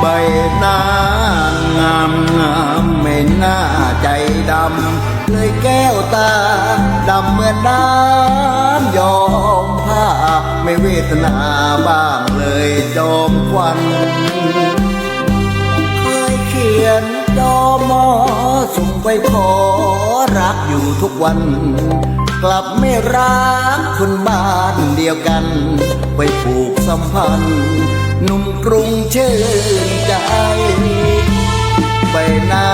ใบหน้างามงามไม่น่าใจดำเลยแก้วตาดำเหมือนน้ำยอมผ้าไม่เวทนาบ้างเลยจอมควันเคยเขี ยนจอมอส่งไปขอรักอยู่ทุกวัน กลับไม่รักคนบ้านเดียวกัน ไปผูกสัมพันธ์หนุ่มกรุงเชื่นใจใบหน้า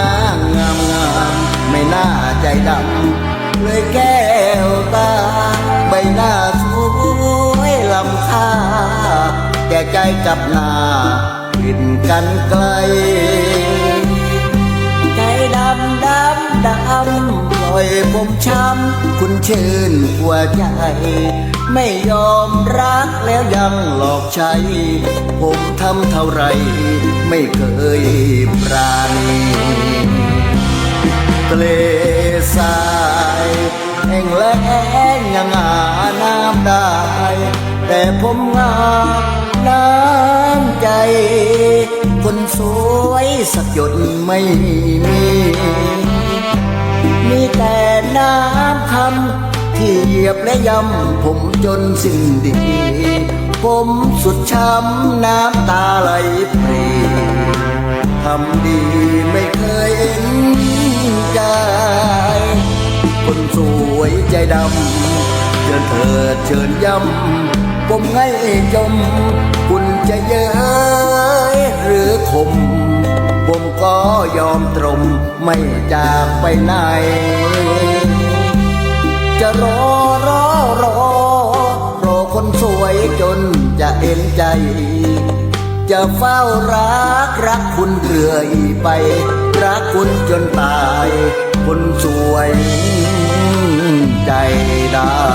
งามงามไม่น่าใจดำเลยแก้วตา ใบหน้าสวยลำค่าแก่ใจกับหน้าผิดกันไกล ผมช้ำคุณชื่นหัวใจ ไม่ยอมรักแล้วยังหลอกใช้ ผมทำเท่าไร ไม่เคยปราณีทะเลทรายแห้งแล้งยังหาน้ำได้ แต่ผมงาน้ำใจ คนสวยสักหยดไม่มี มีแต่น้ำคำที่เหยียบและย้ำผมจนสิ้นดี ผมสุดช้ำน้ำตาไหลปรีทำดีไม่เคยเห็นใจ คนสวยใจดำเชิญเถิดเชิญย้ำผมให้จม คุณจะเย้ยหรือคมผม ก็ยอมตรมไม่จากไปไหน จะรอรอรอรอคนสวยจนจะเอ็นใจ จะเฝ้ารักรักคุณเรื่อยไป รักคุณจนตาย คนสวยใจดำ